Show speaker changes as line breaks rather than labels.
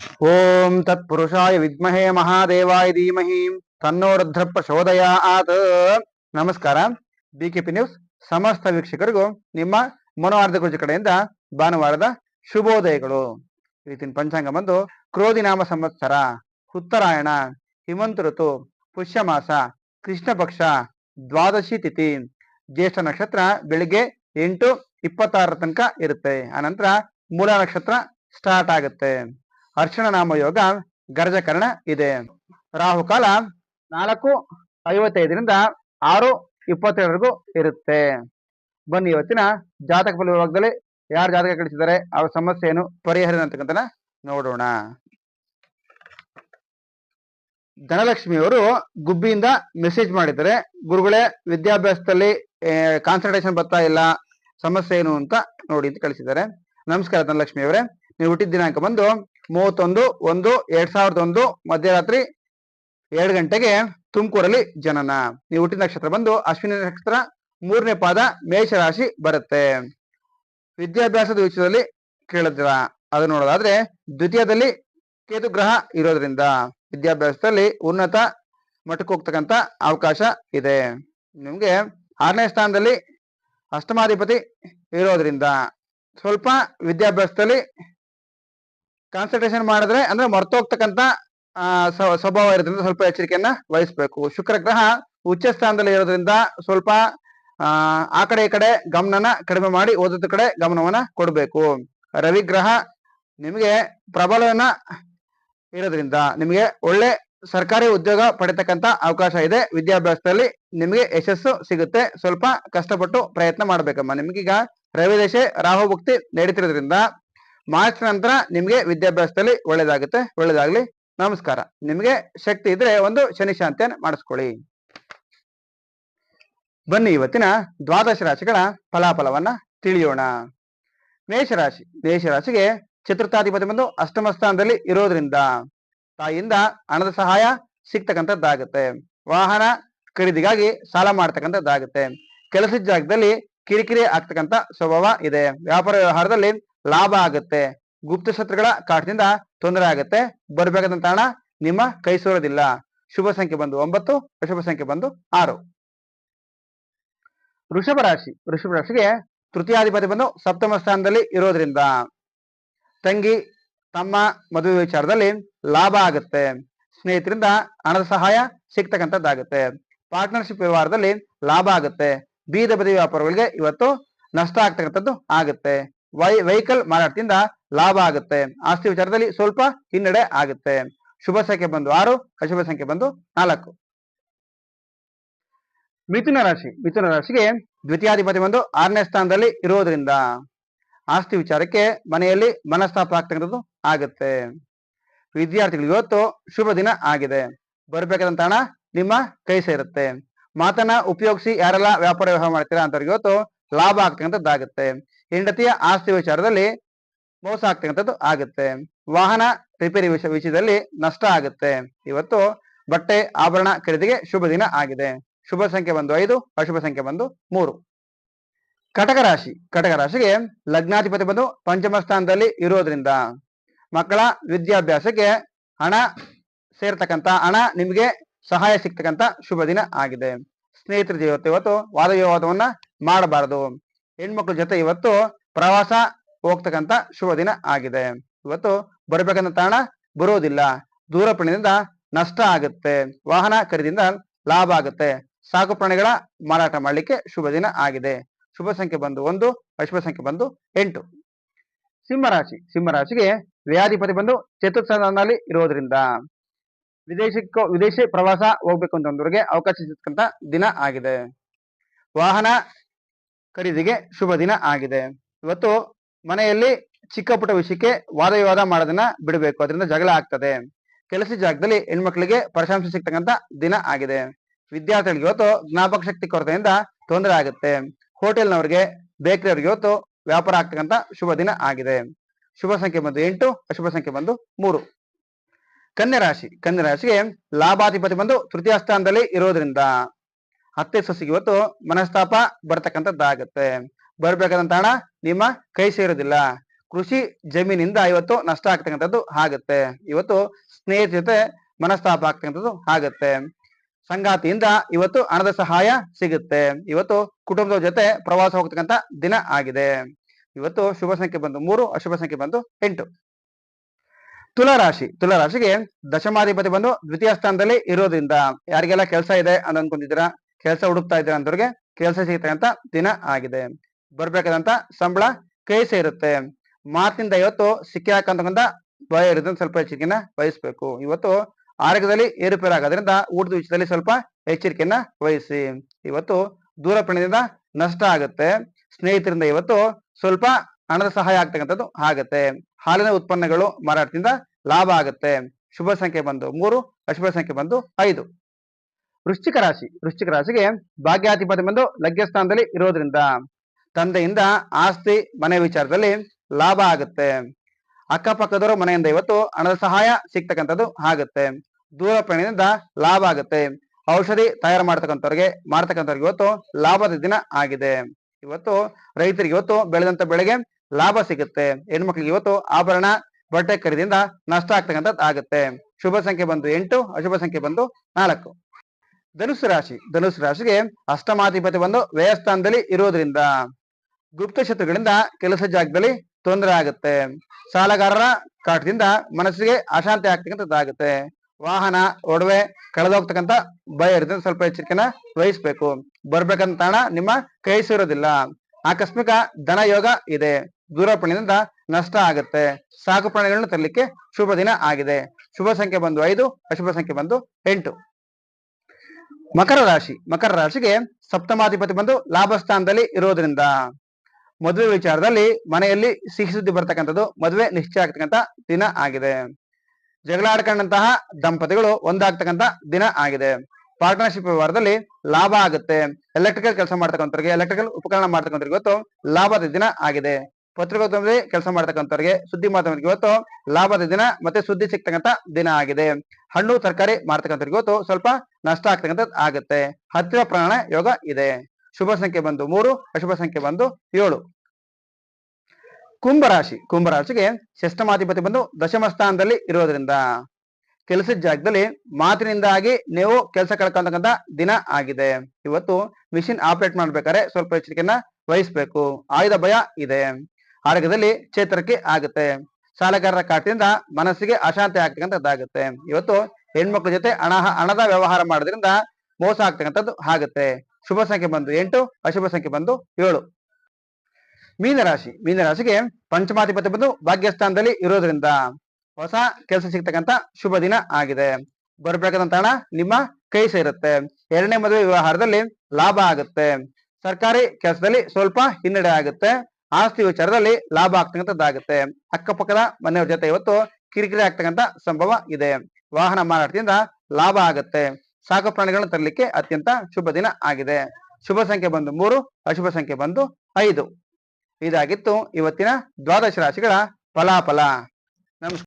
ಓಂ ತತ್ಪುರುಷಾಯ ವಿದ್ಮಹೇ ಮಹಾದೇವಾಯ ಧೀಮಹಿ ತನ್ನೋ ಶೋದಯ ಆತ್ ನಮಸ್ಕಾರ ಬಿಕೆಪಿ ನ್ಯೂಸ್ ಸಮಸ್ತ ವೀಕ್ಷಕರಿಗೂ ನಿಮ್ಮ ಮನೋವಾರ್ಧ ಗುರುಜಿ ಕಡೆಯಿಂದ ಭಾನುವಾರದ ಶುಭೋದಯಗಳು. ಇವತ್ತಿನ ಪಂಚಾಂಗ ಬಂದು ಕ್ರೋಧಿನಾಮ ಸಂವತ್ಸರ, ಉತ್ತರಾಯಣ, ಹಿಮಂತ ಋತು ಪುಷ್ಯ ಮಾಸ ಕೃಷ್ಣ ಪಕ್ಷ, ದ್ವಾದಶಿ ತಿಥಿ, ಜ್ಯೇಷ್ಠ ನಕ್ಷತ್ರ ಬೆಳಿಗ್ಗೆ ಎಂಟು ಇಪ್ಪತ್ತಾರರ ತನಕ ಇರುತ್ತೆ. ಆನಂತರ ಮೂಲ ನಕ್ಷತ್ರ ಸ್ಟಾರ್ಟ್ ಆಗುತ್ತೆ. ಅರ್ಶನ ನಾಮ ಯೋಗ ಗರ್ಜಕರಣ ಇದೆ. ರಾಹುಕಾಲ ನಾಲ್ಕು ಐವತ್ತೈದರಿಂದ ಆರು ಇಪ್ಪತ್ತೇಳರಿಗೂ ಇರುತ್ತೆ. ಬನ್ನಿ ಇವತ್ತಿನ ಜಾತಕ ಫಲ ವಿಭಾಗದಲ್ಲಿ ಯಾರು ಜಾತಕ ಕಳಿಸಿದ್ದಾರೆ ಅವ್ರ ಸಮಸ್ಯೆ ಏನು ಪರಿಹಾರ ಅಂತಕ್ಕಂಥ ನೋಡೋಣ ಧನಲಕ್ಷ್ಮಿಯವರು ಗುಬ್ಬಿಯಿಂದ ಮೆಸೇಜ್ ಮಾಡಿದ್ದಾರೆ. ಗುರುಗಳೇ, ವಿದ್ಯಾಭ್ಯಾಸದಲ್ಲಿ ಕಾನ್ಸಂಟ್ರೇಷನ್ ಬರ್ತಾ ಇಲ್ಲ, ಸಮಸ್ಯೆ ಏನು ಅಂತ ನೋಡಿ ಅಂತ ಕಳಿಸಿದ್ದಾರೆ. ನಮಸ್ಕಾರ ಧನಲಕ್ಷ್ಮಿ ಅವರೇ. ನೀವು ಹುಟ್ಟಿದ ದಿನಾಂಕ ಬಂದು ಮೂವತ್ತೊಂದು, ಒಂದು, ಎರಡ್ ಸಾವಿರದ ಒಂದು ಮಧ್ಯರಾತ್ರಿ ಎರಡು ಗಂಟೆಗೆ ತುಮಕೂರಲ್ಲಿ ಜನನ. ನೀವು ಹುಟ್ಟಿದ ನಕ್ಷತ್ರ ಬಂದು ಅಶ್ವಿನಿ ನಕ್ಷತ್ರ ಮೂರನೇ ಪಾದ ಮೇಷರಾಶಿ ಬರುತ್ತೆ. ವಿದ್ಯಾಭ್ಯಾಸದ ವಿಷಯದಲ್ಲಿ ಕೇಳಿದ್ರ. ಅದು ನೋಡೋದಾದ್ರೆ ದ್ವಿತೀಯದಲ್ಲಿ ಕೇತು ಗ್ರಹ ಇರೋದ್ರಿಂದ ವಿದ್ಯಾಭ್ಯಾಸದಲ್ಲಿ ಉನ್ನತ ಮಟ್ಟಕ್ಕೆ ಹೋಗ್ತಕ್ಕಂಥ ಅವಕಾಶ ಇದೆ. ನಿಮ್ಗೆ ಆರನೇ ಸ್ಥಾನದಲ್ಲಿ ಅಷ್ಟಮಾಧಿಪತಿ ಇರೋದ್ರಿಂದ ಸ್ವಲ್ಪ ವಿದ್ಯಾಭ್ಯಾಸದಲ್ಲಿ ಕಾನ್ಸಂಟ್ರೇಷನ್ ಮಾಡಿದ್ರೆ ಅಂದ್ರೆ ಮರ್ತೋಗ್ತಕ್ಕಂಥ ಸ್ವಭಾವ ಇರೋದ್ರಿಂದ ಸ್ವಲ್ಪ ಎಚ್ಚರಿಕೆಯನ್ನ ವಹಿಸ್ಬೇಕು. ಶುಕ್ರ ಗ್ರಹ ಉಚ್ಚ ಸ್ಥಾನದಲ್ಲಿ ಇರೋದ್ರಿಂದ ಸ್ವಲ್ಪ, ಆ ಕಡೆ ಈ ಕಡೆ ಗಮನನ ಕಡಿಮೆ ಮಾಡಿ ಓದೋದ ಕಡೆ ಗಮನವನ್ನ ಕೊಡಬೇಕು. ರವಿ ಗ್ರಹ ನಿಮಗೆ ಪ್ರಬಲನ ಇರೋದ್ರಿಂದ ನಿಮಗೆ ಒಳ್ಳೆ ಸರ್ಕಾರಿ ಉದ್ಯೋಗ ಪಡಿತಕ್ಕಂತ ಅವಕಾಶ ಇದೆ. ವಿದ್ಯಾಭ್ಯಾಸದಲ್ಲಿ ನಿಮಗೆ ಯಶಸ್ಸು ಸಿಗುತ್ತೆ. ಸ್ವಲ್ಪ ಕಷ್ಟಪಟ್ಟು ಪ್ರಯತ್ನ ಮಾಡ್ಬೇಕಮ್ಮ. ನಿಮ್ಗೀಗ ರವಿ ದಶೆ ರಾಹು ಭುಕ್ತಿ ನಡೀತಿರೋದ್ರಿಂದ ಮಾರ್ಚ್ ನಂತರ ನಿಮಗೆ ವಿದ್ಯಾಭ್ಯಾಸದಲ್ಲಿ ಒಳ್ಳೇದಾಗುತ್ತೆ ಒಳ್ಳೇದಾಗಲಿ ನಮಸ್ಕಾರ. ನಿಮಗೆ ಶಕ್ತಿ ಇದ್ರೆ ಒಂದು ಶನಿ ಶಾಂತಿಯನ್ನು ಮಾಡಿಸ್ಕೊಳ್ಳಿ. ಬನ್ನಿ ಇವತ್ತಿನ ದ್ವಾದಶ ರಾಶಿಗಳ ಫಲಾಫಲವನ್ನ ತಿಳಿಯೋಣ. ಮೇಷರಾಶಿ. ಮೇಷರಾಶಿಗೆ ಚತುರ್ಥಾಧಿಪತಿ ಬಂದು ಅಷ್ಟಮ ಸ್ಥಾನದಲ್ಲಿ ಇರೋದ್ರಿಂದ ತಾಯಿಯಿಂದ ಹಣದ ಸಹಾಯ ಸಿಗ್ತಕ್ಕಂಥದ್ದಾಗುತ್ತೆ. ವಾಹನ ಖರೀದಿಗಾಗಿ ಸಾಲ ಮಾಡ್ತಕ್ಕಂಥದ್ದಾಗುತ್ತೆ. ಕೆಲಸದ ಜಾಗದಲ್ಲಿ ಕಿರಿಕಿರಿ ಆಗ್ತಕ್ಕಂತ ಸ್ವಭಾವ ಇದೆ. ವ್ಯಾಪಾರ ವ್ಯವಹಾರದಲ್ಲಿ ಲಾಭ ಆಗುತ್ತೆ. ಗುಪ್ತ ಶತ್ರುಗಳ ಕಾಟದಿಂದ ತೊಂದರೆ ಆಗುತ್ತೆ. ಬರಬೇಕಾದಂತ ಹಣ ನಿಮ್ಮ ಕೈ ಸೋರೋದಿಲ್ಲ. ಶುಭ ಸಂಖ್ಯೆ ಬಂದು ಒಂಬತ್ತು, ಅಶುಭ ಸಂಖ್ಯೆ ಬಂದು ಆರು. ವೃಷಭ ರಾಶಿ. ವೃಷಭ ರಾಶಿಗೆ ತೃತೀಯಾಧಿಪತಿ ಬಂದು ಸಪ್ತಮ ಸ್ಥಾನದಲ್ಲಿ ಇರೋದ್ರಿಂದ ತಂಗಿ, ತಮ್ಮ ಮದುವೆ ವಿಚಾರದಲ್ಲಿ ಲಾಭ ಆಗುತ್ತೆ. ಸ್ನೇಹಿತರಿಂದ ಹಣದ ಸಹಾಯ ಸಿಗ್ತಕ್ಕಂಥದ್ದಾಗುತ್ತೆ. ಪಾರ್ಟ್ನರ್ಶಿಪ್ ವ್ಯವಹಾರದಲ್ಲಿ ಲಾಭ ಆಗುತ್ತೆ. ಬೀದ ಬದಿ ವ್ಯಾಪಾರಗಳಿಗೆ ಇವತ್ತು ನಷ್ಟ ಆಗ್ತಕ್ಕಂಥದ್ದು ಆಗುತ್ತೆ. ವೈ ವೆಹಿಕಲ್ ಮಾರಾಟದಿಂದ ಲಾಭ ಆಗುತ್ತೆ. ಆಸ್ತಿ ವಿಚಾರದಲ್ಲಿ ಸ್ವಲ್ಪ ಹಿನ್ನಡೆ ಆಗುತ್ತೆ. ಶುಭ ಸಂಖ್ಯೆ ಬಂದು ಆರು, ಅಶುಭ ಸಂಖ್ಯೆ ಬಂದು ನಾಲ್ಕು. ಮಿಥುನ ರಾಶಿ, ಮಿಥುನ ರಾಶಿಗೆ ದ್ವಿತೀಯಾಧಿಪತಿ ಬಂದು ಆರನೇ ಸ್ಥಾನದಲ್ಲಿ ಇರೋದ್ರಿಂದ ಆಸ್ತಿ ವಿಚಾರಕ್ಕೆ ಮನೆಯಲ್ಲಿ ಮನಸ್ತಾಪ ಆಗ್ತಕ್ಕಂಥದ್ದು ಆಗುತ್ತೆ. ವಿದ್ಯಾರ್ಥಿಗಳು ಇವತ್ತು ಶುಭ ದಿನ ಆಗಿದೆ. ಬರ್ಬೇಕಾದಂತ ನಿಮ್ಮ ಕೈ ಸೇರುತ್ತೆ. ಮಾತನ್ನ ಉಪಯೋಗಿಸಿ ಯಾರೆಲ್ಲ ವ್ಯಾಪಾರ ವ್ಯವಹಾರ ಮಾಡ್ತೀರಾ ಅಂತವ್ರಿಗೆ ಇವತ್ತು ಲಾಭ ಆಗ್ತಕ್ಕಂಥದ್ದಾಗುತ್ತೆ. ಹೆಂಡತಿಯ ಆಸ್ತಿ ವಿಚಾರದಲ್ಲಿ ಮೋಸ ಆಗ್ತಕ್ಕಂಥದ್ದು ಆಗುತ್ತೆ. ವಾಹನ ರಿಪೇರಿ ವಿಷಯ ವಿಷಯದಲ್ಲಿ ನಷ್ಟ ಆಗುತ್ತೆ. ಇವತ್ತು ಬಟ್ಟೆ ಆಭರಣ ಖರೀದಿಗೆ ಶುಭ ದಿನ ಆಗಿದೆ. ಶುಭ ಸಂಖ್ಯೆ ಬಂದು ಐದು, ಅಶುಭ ಸಂಖ್ಯೆ ಬಂದು ಮೂರು. ಕಟಕ ರಾಶಿ, ಕಟಕ ರಾಶಿಗೆ ಲಗ್ನಾಧಿಪತಿ ಬಂದು ಪಂಚಮ ಸ್ಥಾನದಲ್ಲಿ ಇರೋದ್ರಿಂದ ಮಕ್ಕಳ ವಿದ್ಯಾಭ್ಯಾಸಕ್ಕೆ ಹಣ ಸೇರ್ತಕ್ಕಂತ ಹಣ ನಿಮಗೆ ಸಹಾಯ ಸಿಗ್ತಕ್ಕಂತ ಶುಭ ದಿನ ಆಗಿದೆ. ಸ್ನೇಹಿತರ ಜೊತೆ ಇವತ್ತು ವಾದ ವಿವಾದವನ್ನ ಮಾಡಬಾರದು. ಹೆಣ್ಮಕ್ಳ ಜೊತೆ ಇವತ್ತು ಪ್ರವಾಸ ಹೋಗ್ತಕ್ಕಂತ ಶುಭ ದಿನ ಆಗಿದೆ. ಇವತ್ತು ಬರಬೇಕಂತ ತಾಣ ಬರೋದಿಲ್ಲ. ದೂರ ಪ್ರಾಣಿಯಿಂದ ನಷ್ಟ ಆಗುತ್ತೆ. ವಾಹನ ಖರೀದಿಯಿಂದ ಲಾಭ ಆಗುತ್ತೆ. ಸಾಕು ಪ್ರಾಣಿಗಳ ಮಾರಾಟ ಮಾಡಲಿಕ್ಕೆ ಶುಭ ದಿನ ಆಗಿದೆ. ಶುಭ ಸಂಖ್ಯೆ ಬಂದು ಒಂದು ಅಶುಭ ಸಂಖ್ಯೆ ಬಂದು ಎಂಟು. ಸಿಂಹರಾಶಿ. ಸಿಂಹರಾಶಿಗೆ ವ್ಯಾಧಿಪತಿ ಬಂದು ಚತುರ್ಥನಲ್ಲಿ ಇರೋದ್ರಿಂದ ವಿದೇಶಕ್ಕೂ, ವಿದೇಶಿ ಪ್ರವಾಸ ಹೋಗ್ಬೇಕು ಅಂತಂದವ್ರಿಗೆ ಅವಕಾಶ ಸಿಕ್ಕಂತ ದಿನ ಆಗಿದೆ. ವಾಹನ ಖರೀದಿಗೆ ಶುಭ ದಿನ ಆಗಿದೆ. ಇವತ್ತು ಮನೆಯಲ್ಲಿ ಚಿಕ್ಕ ಪುಟ್ಟ ವಿಷಯಕ್ಕೆ ವಾದ ವಿವಾದ ಮಾಡೋದನ್ನ ಬಿಡಬೇಕು. ಅದರಿಂದ ಜಗಳ ಆಗ್ತದೆ. ಕೆಲಸ ಜಾಗದಲ್ಲಿ ಹೆಣ್ಮಕ್ಳಿಗೆ ಪ್ರಶಂಸೆ ಸಿಗ್ತಕ್ಕಂತ ದಿನ ಆಗಿದೆ. ವಿದ್ಯಾರ್ಥಿಗಳಿಗೆ ಇವತ್ತು ಜ್ಞಾಪಕ ಶಕ್ತಿ ಕೊರತೆಯಿಂದ ತೊಂದರೆ ಆಗುತ್ತೆ. ಹೋಟೆಲ್ನವರಿಗೆ, ಬೇಕರಿಯವರಿಗೆ ಇವತ್ತು ವ್ಯಾಪಾರ ಆಗ್ತಕ್ಕಂತ ಶುಭ ದಿನ ಆಗಿದೆ. ಶುಭ ಸಂಖ್ಯೆ ಬಂದು ಎಂಟು, ಅಶುಭ ಸಂಖ್ಯೆ ಬಂದು ಮೂರು. ಕನ್ಯಾ ರಾಶಿ. ಕನ್ಯಾ ರಾಶಿಗೆ ಲಾಭಾಧಿಪತಿ ಬಂದು ತೃತೀಯ ಸ್ಥಾನದಲ್ಲಿ ಇರೋದ್ರಿಂದ ಹತ್ತೆ ಸೊಸಿಗೆ ಇವತ್ತು ಮನಸ್ತಾಪ ಬರ್ತಕ್ಕಂಥದ್ದಾಗತ್ತೆ. ಬರ್ಬೇಕಾದಂತ ಹಣ ನಿಮ್ಮ ಕೈ ಸೇರೋದಿಲ್ಲ. ಕೃಷಿ ಜಮೀನಿಂದ ಇವತ್ತು ನಷ್ಟ ಆಗ್ತಕ್ಕಂಥದ್ದು ಆಗತ್ತೆ. ಇವತ್ತು ಸ್ನೇಹಿತರ ಜೊತೆ ಮನಸ್ತಾಪ ಆಗ್ತಕ್ಕಂಥದ್ದು ಆಗತ್ತೆ. ಸಂಗಾತಿಯಿಂದ ಇವತ್ತು ಹಣದ ಸಹಾಯ ಸಿಗುತ್ತೆ. ಇವತ್ತು ಕುಟುಂಬದ ಜೊತೆ ಪ್ರವಾಸ ಹೋಗ್ತಕ್ಕಂಥ ದಿನ ಆಗಿದೆ. ಇವತ್ತು ಶುಭ ಸಂಖ್ಯೆ ಬಂದು ಮೂರು, ಅಶುಭ ಸಂಖ್ಯೆ ಬಂದು ಎಂಟು. ತುಲಾರಾಶಿ ತುಲಾರಾಶಿಗೆ ದಶಮಾಧಿಪತಿ ಬಂದು ದ್ವಿತೀಯ ಸ್ಥಾನದಲ್ಲಿ ಇರೋದ್ರಿಂದ ಯಾರಿಗೆಲ್ಲ ಕೆಲಸ ಇದೆ ಅಂತ ಅನ್ಕೊಂಡಿದ್ದೀರಾ ಕೆಲಸ ಹುಡುಕ್ತಾ ಇದ್ದೀರಾ ಅಂತವ್ರಿಗೆ ಕೆಲಸ ಸಿಗತಕ್ಕಂತ ದಿನ ಆಗಿದೆ. ಬರ್ಬೇಕಾದಂತ ಸಂಬಳ ಕೈ ಸೇರುತ್ತೆ ಮಾತಿನಿಂದ ಇವತ್ತು ಸಿಕ್ಕಿ ಹಾಕಂತಕ್ಕಂತ ಭಯ ಇರೋದನ್ನ ಸ್ವಲ್ಪ ಎಚ್ಚರಿಕೆಯನ್ನ ವಹಿಸ್ಬೇಕು. ಇವತ್ತು ಆರೋಗ್ಯದಲ್ಲಿ ಏರುಪೇರು ಆಗೋದ್ರಿಂದ ಊಟದ ವಿಷಯದಲ್ಲಿ ಸ್ವಲ್ಪ ಎಚ್ಚರಿಕೆಯನ್ನ ವಹಿಸಿ. ಇವತ್ತು ದೂರ ಪ್ರಯಾಣದಿಂದ ನಷ್ಟ ಆಗುತ್ತೆ. ಸ್ನೇಹಿತರಿಂದ ಇವತ್ತು ಸ್ವಲ್ಪ ಹಣದ ಸಹಾಯ ಆಗ್ತಕ್ಕಂಥದ್ದು ಆಗುತ್ತೆ. ಹಾಲಿನ ಉತ್ಪನ್ನಗಳು ಮಾರಾಟದಿಂದ ಲಾಭ ಆಗುತ್ತೆ. ಶುಭ ಸಂಖ್ಯೆ ಬಂದು ಮೂರು, ಅಶುಭ ಸಂಖ್ಯೆ ಬಂದು ಐದು. ವೃಶ್ಚಿಕ ರಾಶಿ, ವೃಶ್ಚಿಕ ರಾಶಿಗೆ ಭಾಗ್ಯಾಧಿಪತಿ ಬಂದು ಲಗ್ನ ಸ್ಥಾನದಲ್ಲಿ ಇರೋದ್ರಿಂದ ತಂದೆಯಿಂದ ಆಸ್ತಿ, ಮನೆ ವಿಚಾರದಲ್ಲಿ ಲಾಭ ಆಗುತ್ತೆ. ಅಕ್ಕಪಕ್ಕದವರು ಮನೆಯಿಂದ ಇವತ್ತು ಹಣದ ಸಹಾಯ ಸಿಗ್ತಕ್ಕಂಥದ್ದು ಆಗುತ್ತೆ. ದೂರ ಪ್ರಯಾಣದಿಂದ ಲಾಭ ಆಗುತ್ತೆ. ಔಷಧಿ ತಯಾರು ಮಾಡ್ತಕ್ಕಂಥವ್ರಿಗೆ ಮಾಡ್ತಕ್ಕಂಥವ್ರಿಗೆ ಇವತ್ತು ಲಾಭದ ದಿನ ಆಗಿದೆ. ಇವತ್ತು ರೈತರಿಗೆ ಇವತ್ತು ಬೆಳೆದಂತ ಬೆಳೆಗೆ ಲಾಭ ಸಿಗುತ್ತೆ. ಹೆಣ್ಮಕ್ಳಿಗೆ ಇವತ್ತು ಆಭರಣ, ಬಟ್ಟೆ ಖರೀದಿಯಿಂದ ನಷ್ಟ ಆಗ್ತಕ್ಕಂಥದ್ದು ಆಗುತ್ತೆ. ಶುಭ ಸಂಖ್ಯೆ ಬಂದು ಎಂಟು, ಅಶುಭ ಸಂಖ್ಯೆ ಬಂದು ನಾಲ್ಕು. ಧನುಸು ರಾಶಿ, ಧನುಸು ರಾಶಿಗೆ ಅಷ್ಟಮಾಧಿಪತಿ ಬಂದು ವ್ಯಯಸ್ಥಾನದಲ್ಲಿ ಇರೋದ್ರಿಂದ ಗುಪ್ತ ಶತ್ರುಗಳಿಂದ ಕೆಲಸ ಜಾಗದಲ್ಲಿ ತೊಂದರೆ ಆಗುತ್ತೆ. ಸಾಲಗಾರರ ಕಾಟದಿಂದ ಮನಸ್ಸಿಗೆ ಅಶಾಂತಿ ಆಗ್ತಕ್ಕಂಥದ್ದಾಗುತ್ತೆ ವಾಹನ, ಒಡವೆ, ಕಳೆದೋಗ್ತಕ್ಕಂಥ ಭಯ ಇರುತ್ತೆ ಸ್ವಲ್ಪ ಎಚ್ಚರಿಕೆನ ವಹಿಸ್ಬೇಕು. ಬರ್ಬೇಕಂತ ತಾಣ ನಿಮ್ಮ ಕೈ ಸೇರೋದಿಲ್ಲ. ಆಕಸ್ಮಿಕ ಧನ ಯೋಗ ಇದೆ. ದೂರ ನಷ್ಟ ಆಗುತ್ತೆ. ಸಾಕು ಪ್ರಾಣಿಗಳನ್ನು ತರಲಿಕ್ಕೆ ಶುಭ ದಿನ ಆಗಿದೆ. ಶುಭ ಸಂಖ್ಯೆ ಬಂದು ಐದು, ಅಶುಭ ಸಂಖ್ಯೆ ಬಂದು ಎಂಟು. ಮಕರ ರಾಶಿ. ಮಕರ ರಾಶಿಗೆ ಸಪ್ತಮಾಧಿಪತಿ ಬಂದು ಲಾಭ ಸ್ಥಾನದಲ್ಲಿ ಇರೋದ್ರಿಂದ ಮದುವೆ ವಿಚಾರದಲ್ಲಿ ಮನೆಯಲ್ಲಿ ಸಿಹಿ ಸುದ್ದಿ ಬರ್ತಕ್ಕಂಥದ್ದು ಮದುವೆ ನಿಶ್ಚಯ ಆಗ್ತಕ್ಕಂಥ ದಿನ ಆಗಿದೆ. ಜಗಳಾಡ್ಕೊಂಡಂತಹ ದಂಪತಿಗಳು ಒಂದಾಗ್ತಕ್ಕಂಥ ದಿನ ಆಗಿದೆ. ಪಾರ್ಟ್ನರ್ಶಿಪ್ ವ್ಯವಹಾರದಲ್ಲಿ ಲಾಭ ಆಗುತ್ತೆ. ಎಲೆಕ್ಟ್ರಿಕಲ್ ಕೆಲಸ ಮಾಡ್ತಕ್ಕಂಥವ್ರಿಗೆ ಎಲೆಕ್ಟ್ರಿಕಲ್ ಉಪಕರಣ ಮಾಡ್ತಕ್ಕಂಥವ್ರಿಗೆ ಇವತ್ತು ಲಾಭದ ದಿನ ಆಗಿದೆ. ಪತ್ರಿಕೋದ್ಯಮದಲ್ಲಿ ಕೆಲಸ ಮಾಡ್ತಕ್ಕಂಥವ್ರಿಗೆ ಸುದ್ದಿ ಮಾಧ್ಯಮಕ್ಕೆ ಇವತ್ತು ಲಾಭದ ದಿನ ಮತ್ತೆ ಸುದ್ದಿ ಸಿಗ್ತಕ್ಕಂಥ ದಿನ ಆಗಿದೆ. ಹಣ್ಣು, ತರಕಾರಿ ಮಾರ್ತಕ್ಕಂಥವ್ರಿಗೆ ಇವತ್ತು ಸ್ವಲ್ಪ ನಷ್ಟ ಆಗ್ತಕ್ಕಂಥದ್ದು ಆಗುತ್ತೆ. ಹತ್ತಿರ ಪ್ರಾಣ ಯೋಗ ಇದೆ. ಶುಭ ಸಂಖ್ಯೆ ಬಂದು ಮೂರು, ಅಶುಭ ಸಂಖ್ಯೆ ಬಂದು ಏಳು. ಕುಂಭರಾಶಿ, ಕುಂಭರಾಶಿಗೆ ಷಷ್ಠಮಾಧಿಪತಿ ಬಂದು ದಶಮ ಸ್ಥಾನದಲ್ಲಿ ಇರೋದ್ರಿಂದ ಕೆಲಸದ ಜಾಗದಲ್ಲಿ ಮಾತಿನಿಂದಾಗಿ ನೀವು ಕೆಲಸ ಕಳ್ಕೊಂತಕ್ಕಂಥ ದಿನ ಆಗಿದೆ. ಇವತ್ತು ಮಿಷಿನ್ ಆಪರೇಟ್ ಮಾಡ್ಬೇಕಾದ್ರೆ ಸ್ವಲ್ಪ ಎಚ್ಚರಿಕೆಯನ್ನ ವಹಿಸ್ಬೇಕು. ಆಯುಧ ಭಯ ಇದೆ. ಆರೋಗ್ಯದಲ್ಲಿ ಚೇತರಿಕೆ ಆಗುತ್ತೆ. ಸಾಲಗಾರರ ಕಾಟದಿಂದ ಮನಸ್ಸಿಗೆ ಅಶಾಂತಿ ಆಗ್ತಕ್ಕಂಥದ್ದಾಗುತ್ತೆ. ಇವತ್ತು ಹೆಣ್ಮಕ್ಳ ಜೊತೆ ಹಣ, ಹಣದ ವ್ಯವಹಾರ ಮಾಡೋದ್ರಿಂದ ಮೋಸ ಆಗ್ತಕ್ಕಂಥದ್ದು ಆಗುತ್ತೆ. ಶುಭ ಸಂಖ್ಯೆ ಬಂದು ಎಂಟು, ಅಶುಭ ಸಂಖ್ಯೆ ಬಂದು ಏಳು. ಮೀನರಾಶಿ, ಮೀನರಾಶಿಗೆ ಪಂಚಮಾಧಿಪತಿ ಬಂದು ಭಾಗ್ಯಸ್ಥಾನದಲ್ಲಿ ಇರೋದ್ರಿಂದ ಹೊಸ ಕೆಲಸ ಸಿಗ್ತಕ್ಕಂಥ ಶುಭ ದಿನ ಆಗಿದೆ. ಬರಬೇಕಾದಂತ ಹಣ ನಿಮ್ಮ ಕೈ ಸೇರುತ್ತೆ. ಎರಡನೇ ಮದುವೆ ವ್ಯವಹಾರದಲ್ಲಿ ಲಾಭ ಆಗುತ್ತೆ. ಸರ್ಕಾರಿ ಕೆಲಸದಲ್ಲಿ ಸ್ವಲ್ಪ ಹಿನ್ನಡೆ ಆಗುತ್ತೆ. ಆಸ್ತಿ ವಿಚಾರದಲ್ಲಿ ಲಾಭ ಆಗ್ತಕ್ಕಂಥದ್ದಾಗುತ್ತೆ. ಅಕ್ಕಪಕ್ಕದ ಮನೆಯವ್ರ ಜೊತೆ ಇವತ್ತು ಕಿರಿಕಿರಿ ಆಗ್ತಕ್ಕಂಥ ಸಂಭವ ಇದೆ. ವಾಹನ ಮಾರಾಟದಿಂದ ಲಾಭ ಆಗುತ್ತೆ. ಸಾಕು ಪ್ರಾಣಿಗಳನ್ನು ತರಲಿಕ್ಕೆ ಅತ್ಯಂತ ಶುಭ ದಿನ ಆಗಿದೆ. ಶುಭ ಸಂಖ್ಯೆ ಬಂದು ಮೂರು, ಅಶುಭ ಸಂಖ್ಯೆ ಬಂದು ಐದು. ಇದಾಗಿತ್ತು ಇವತ್ತಿನ ದ್ವಾದಶ ರಾಶಿಗಳ ಫಲಾಫಲ. ನಮಸ್ಕಾರ.